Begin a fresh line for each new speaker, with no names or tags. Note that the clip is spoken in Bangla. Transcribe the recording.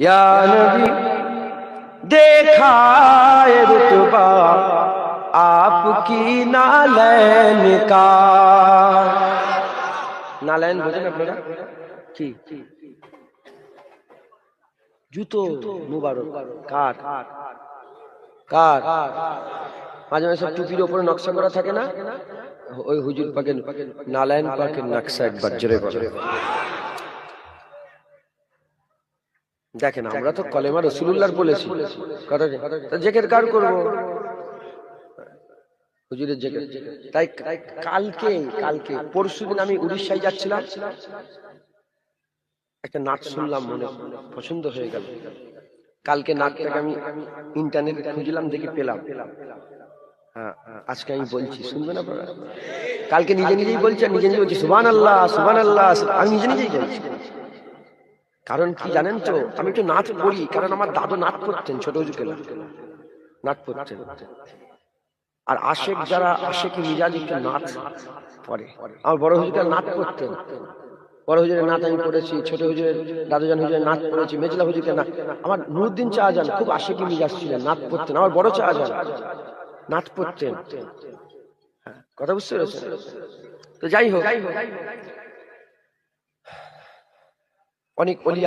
या नबी देखा है रुतबा आपकी नालैन का নালায়ন বোঝেন আপনারা কি জুতো মুবারক কার কার মাঝে মাঝে সব টুপির ওপরে নকশা করা থাকে না ওই হুজুর পাকে নালায়ন পাকের নকশা একবার জোরে বলে দেখেন আমরা তো কলেমা রসুল্লাহর বলেছি। কথা জেকের কার করব? হুজুরের জেকের। তাই কালকে কালকে পরশু দিন আমি উড়িষ্যায় যাচ্ছিলাম। একটা নাচ শুনলাম মনে পছন্দ হয়ে গেল। কালকে নাচটাকে আমি ইন্টারনেটে খুঁজলাম দেখে পেলাম। হ্যাঁ আজকে আমি বলছি শুনবেন আপনারা? কালকে নিজে নিজেই বলছি নিজে নিজে বলছি সুবান আল্লাহ সুবান আল্লাহ আমি নিজে নিজেই বলছি। কারণ কি জানেন তো? আমি একটু নাচ পড়ি কারণ আমার দাদু নাচ পড়তেন ছোট উজুকে নাচ পড়তেন আর আশেক যারা আশেক মিজাজ একটু নাচ পড়ে আমার বড় হুজুরটা নাচ পড়তেন বড় হুজুরের নাচ আমি পড়েছি ছোট হুজুরের দাদুজান হুজুরের নাচ পড়েছি মেজলা হুজুরকে নাচ আমার নুরুদ্দিন চাহাজান খুব আশেকি মিজাজ ছিলেন নাচ পড়তেন আমার বড় চাহাজান নাচ পড়তেন হ্যাঁ, কথা বুঝতে পেরেছেন? তো যাই হোক অনেক অলি